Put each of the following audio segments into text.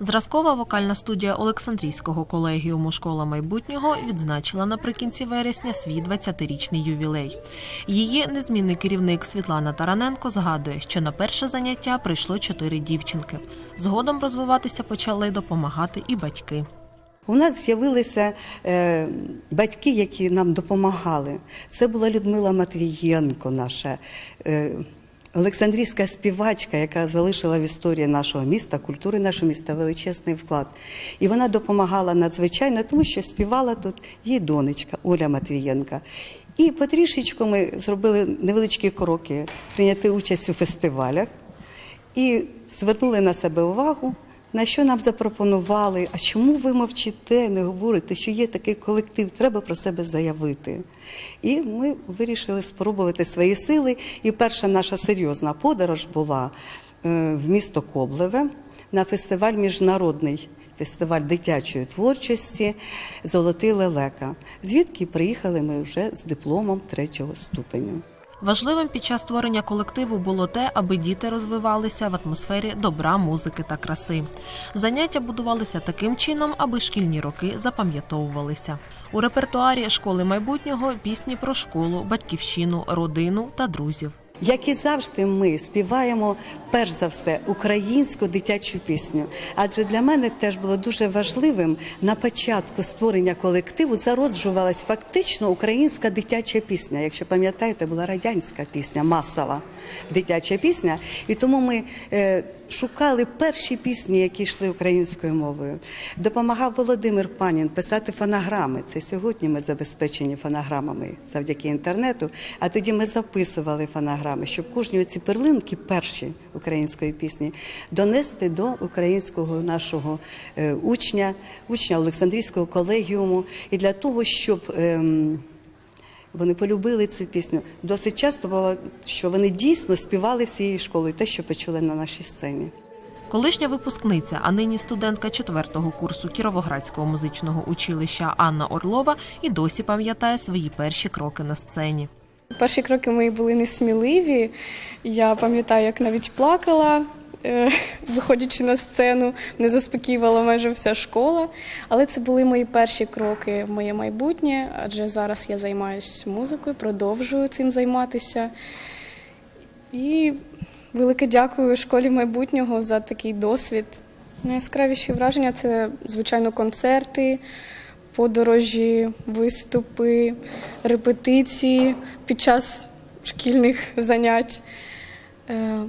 Зразкова вокальна студія Олександрійського колегіуму Школа майбутнього відзначила наприкінці вересня свій 20-річний ювілей. Її незмінний керівник Світлана Тараненко згадує, що на перше заняття прийшло чотири дівчинки. Згодом розвиватися почали допомагати і батьки. У нас з'явилися е, батьки, які нам допомагали. Це була Людмила Матвієнко, наша е, Олександрійська співачка, яка залишила в історії нашого міста, культури нашого міста величезний вклад. І вона допомагала надзвичайно, тому що співала тут її донечка Оля Матвієнка. І потрішечку ми зробили невеличкі кроки прийняти участь у фестивалях і звернули на себе увагу. На що нам запропонували? А чому ви мовчите, не говорите, що є такий колектив, треба про себе заявити. І ми вирішили спробувати свої сили. І перша наша серйозна подорож була е, в місто Коблеве на фестиваль міжнародний. Фестиваль дитячої творчості Золотий лелека, звідки приїхали ми вже з дипломом третього ступеню. Важливим під час створення колективу було те, аби діти розвивалися в атмосфері добра, музики та краси. Заняття будувалися таким чином, аби шкільні роки запам'ятовувалися. У репертуарі школи майбутнього пісні про школу, батьківщину, родину та друзів. Як і завжди, ми співаємо перш за все українську дитячу пісню. Адже для мене теж було дуже важливим на початку створення колективу зароджувалась фактично українська дитяча пісня. Якщо пам'ятаєте, була радянська пісня, масова дитяча пісня. І тому ми е, шукали перші пісні, які йшли українською мовою. Допомагав Володимир Панін писати фонограми. Це сьогодні ми забезпечені фонограмами завдяки інтернету. А тоді ми записували фонограми, щоб кожні ці перлинки, перші української пісні, донести до українського нашого е, учня, учня Олександрійського колегіуму. І для того, щоб ем, вони полюбили цю пісню. Досить часто було, що вони дійсно співали всією школою, те, що почули на нашій сцені. Колишня випускниця, а нині студентка четвертого курсу Кіровоградського музичного училища Анна Орлова і досі пам'ятає свої перші кроки на сцені. Перші кроки мої були несміливі. Я пам'ятаю, як навіть плакала, е, виходячи на сцену, не заспокійувала майже вся школа. Але це були мої перші кроки в моє майбутнє, адже зараз я займаюся музикою, продовжую цим займатися. І велике дякую школі майбутнього за такий досвід. Найяскравіші враження це, звичайно, концерти, подорожі, виступи, репетиції під час шкільних занять. Е,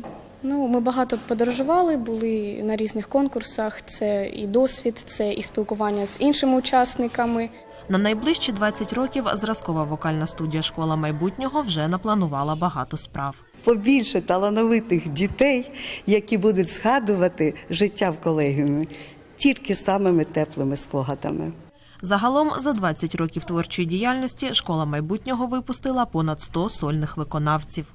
Ну, ми багато подорожували, були на різних конкурсах. Це і досвід, це і спілкування з іншими учасниками. На найближчі 20 років зразкова вокальна студія Школа майбутнього вже напланувала багато справ. Побільше талановитих дітей, які будуть згадувати життя в колегіумі тільки самими теплими спогадами. Загалом за 20 років творчої діяльності школа майбутнього випустила понад 100 сольних виконавців.